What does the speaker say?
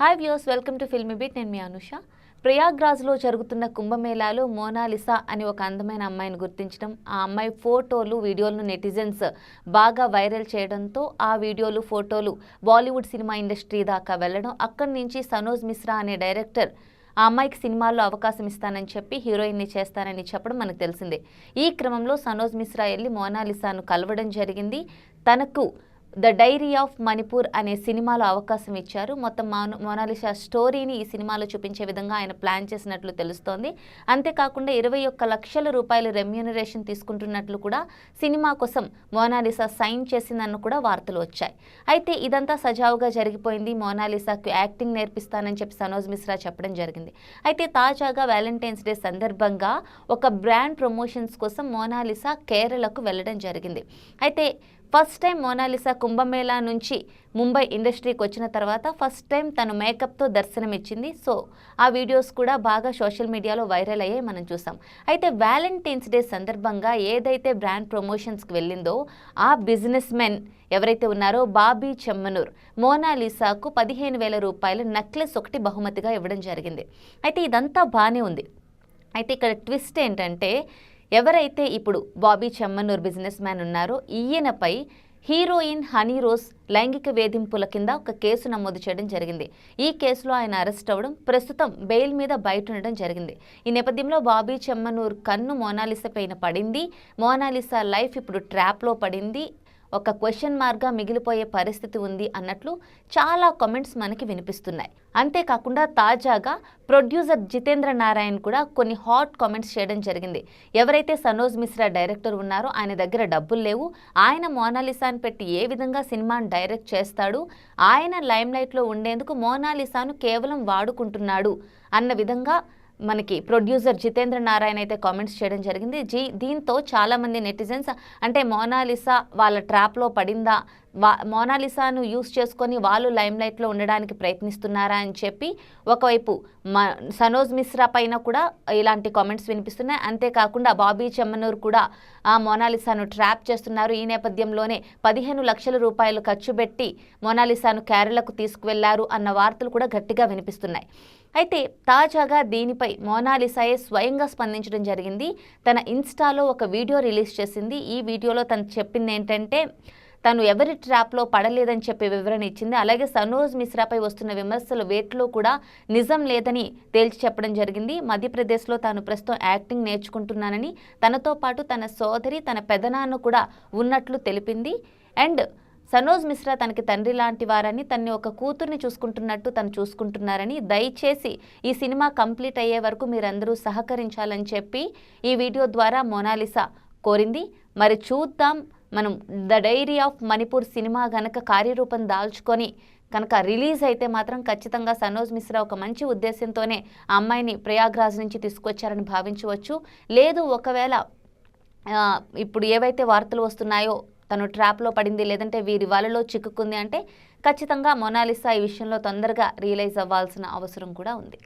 Hi views welcome to Filmibeat నేను మీ అనుష. ప్రయాగ్రాజ్లో జరుగుతున్న కుంభమేళాలో మోనాలిసా అని ఒక అందమైన అమ్మాయిని గుర్తించడం ఆ అమ్మాయి ఫోటోలు వీడియోలను నెటిజన్స్ బాగా వైరల్ చేయడంతో ఆ వీడియోలు ఫోటోలు బాలీవుడ్ సినిమా ఇండస్ట్రీ దాకా వెళ్ళడం అక్కడి నుంచి సనోజ్ మిశ్రా అనే డైరెక్టర్ ఆ అమ్మాయికి సినిమాల్లో అవకాశం ఇస్తానని చెప్పి హీరోయిన్ని చేస్తానని చెప్పడం మనకు తెలిసిందే. ఈ క్రమంలో సనోజ్ మిశ్రా వెళ్ళి మోనాలిసాను కలవడం జరిగింది. తనకు ద డైరీ ఆఫ్ మణిపూర్ అనే సినిమాలో అవకాశం ఇచ్చారు. మొత్తం మోన మోనాలిసా స్టోరీని ఈ సినిమాలో చూపించే విధంగా ఆయన ప్లాన్ చేసినట్లు తెలుస్తోంది. అంతేకాకుండా ఇరవై ఒక్క లక్షల రూపాయలు రెమ్యూనరేషన్ తీసుకుంటున్నట్లు కూడా సినిమా కోసం మోనాలిసా సైన్ చేసిందన్న కూడా వార్తలు వచ్చాయి. అయితే ఇదంతా సజావుగా జరిగిపోయింది. మోనాలిసాకు యాక్టింగ్ నేర్పిస్తానని చెప్పి సనోజ్ మిశ్రా చెప్పడం జరిగింది. అయితే తాజాగా వ్యాలంటైన్స్ డే సందర్భంగా ఒక బ్రాండ్ ప్రమోషన్స్ కోసం మోనాలిసా కేరళకు వెళ్ళడం జరిగింది. అయితే ఫస్ట్ టైం మోనాలిసా కుంభమేళా నుంచి ముంబై ఇండస్ట్రీకి వచ్చిన తర్వాత ఫస్ట్ టైం తను మేకప్తో దర్శనమిచ్చింది. సో ఆ వీడియోస్ కూడా బాగా సోషల్ మీడియాలో వైరల్ అయ్యాయి మనం చూసాం. అయితే వ్యాలంటైన్స్ డే సందర్భంగా ఏదైతే బ్రాండ్ ప్రమోషన్స్కి వెళ్ళిందో ఆ బిజినెస్ మెన్ ఎవరైతే ఉన్నారో బాబీ చెమ్మనూర్ మోనాలిసాకు పదిహేను వేల రూపాయల నెక్లెస్ ఒకటి బహుమతిగా ఇవ్వడం జరిగింది. అయితే ఇదంతా బాగానే ఉంది. అయితే ఇక్కడ ట్విస్ట్ ఏంటంటే ఎవరైతే ఇప్పుడు బాబీ చెమ్మనూర్ బిజినెస్ మ్యాన్ ఉన్నారో ఈయనపై హీరోయిన్ హనీ రోజ్ లైంగిక వేధింపుల కింద ఒక కేసు నమోదు చేయడం జరిగింది. ఈ కేసులో ఆయన అరెస్ట్ అవ్వడం ప్రస్తుతం బెయిల్ మీద బయట ఉండడం జరిగింది. ఈ నేపథ్యంలో బాబీ చెమ్మనూర్ కన్ను మోనాలిసా పైన పడింది. మోనాలిసా లైఫ్ ఇప్పుడు ట్రాప్లో పడింది. ఒక క్వశ్చన్ మార్క్గా మిగిలిపోయే పరిస్థితి ఉంది అన్నట్లు చాలా కామెంట్స్ మనకి వినిపిస్తున్నాయి. అంతేకాకుండా తాజాగా ప్రొడ్యూసర్ జితేంద్ర నారాయణ్ కూడా కొన్ని హాట్ కామెంట్స్ చేయడం జరిగింది. ఎవరైతే సనోజ్ మిశ్రా డైరెక్టర్ ఉన్నారో ఆయన దగ్గర డబ్బులు లేవు. ఆయన మోనాలిసాను పెట్టి ఏ విధంగా సినిమాను డైరెక్ట్ చేస్తాడు? ఆయన లైమ్లైట్లో ఉండేందుకు మోనాలిసాను కేవలం వాడుకుంటున్నాడు అన్న విధంగా మనకి ప్రొడ్యూసర్ జితేంద్ర నారాయణ అయితే కామెంట్స్ చేయడం జరిగింది. జీ దీంతో చాలామంది నెటిజన్స్ అంటే మోనాలిసా వాళ్ళ ట్రాప్లో పడిందా? మోనాలిసాను యూస్ చేసుకొని వాళ్ళు లైమ్లైట్లో ఉండడానికి ప్రయత్నిస్తున్నారా అని చెప్పి ఒకవైపు మ సనోజ్ మిశ్రా పైన కూడా ఇలాంటి కామెంట్స్ వినిపిస్తున్నాయి. అంతేకాకుండా బాబీ చెమ్మనూర్ కూడా ఆ మోనాలిసాను ట్రాప్ చేస్తున్నారు. ఈ నేపథ్యంలోనే పదిహేను లక్షల రూపాయలు ఖర్చు పెట్టి మోనాలిసాను కేరళకు తీసుకువెళ్ళారు అన్న వార్తలు కూడా గట్టిగా వినిపిస్తున్నాయి. అయితే తాజాగా దీనిపై మోనాలిసాయే స్వయంగా స్పందించడం జరిగింది. తన ఇన్స్టాలో ఒక వీడియో రిలీజ్ చేసింది. ఈ వీడియోలో తను చెప్పింది ఏంటంటే తను ఎవరి ట్రాప్లో పడలేదని చెప్పి వివరణ ఇచ్చింది. అలాగే సనోజ్ మిశ్రాపై వస్తున్న విమర్శలు వేట్లో కూడా నిజం లేదని తేల్చి చెప్పడం జరిగింది. మధ్యప్రదేశ్లో తాను ప్రస్తుతం యాక్టింగ్ నేర్చుకుంటున్నానని తనతో పాటు తన సోదరి తన పెదనాన్న కూడా ఉన్నట్లు తెలిపింది. అండ్ సనోజ్ మిశ్రా తనకి తండ్రి లాంటి వారని తన్ని ఒక కూతుర్ని చూసుకుంటున్నట్టు తను చూసుకుంటున్నారని దయచేసి ఈ సినిమా కంప్లీట్ అయ్యే వరకు మీరందరూ సహకరించాలని చెప్పి ఈ వీడియో ద్వారా మోనాలిసా కోరింది. మరి చూద్దాం మనం the diary of Manipur cinema గనక కార్యరూపం దాల్చుకొని కనుక రిలీజ్ అయితే మాత్రం ఖచ్చితంగా సనోజ్ మిశ్రా ఒక మంచి ఉద్దేశంతోనే ఆ అమ్మాయిని ప్రయాగ్రాజ్ నుంచి తీసుకొచ్చారని భావించవచ్చు. లేదు ఒకవేళ ఇప్పుడు ఏవైతే వార్తలు వస్తున్నాయో తను ట్రాప్లో పడింది లేదంటే వీరి వాళ్ళలో చిక్కుకుంది అంటే ఖచ్చితంగా మొనాలిసా ఈ విషయంలో తొందరగా రియలైజ్ అవ్వాల్సిన అవసరం కూడా ఉంది.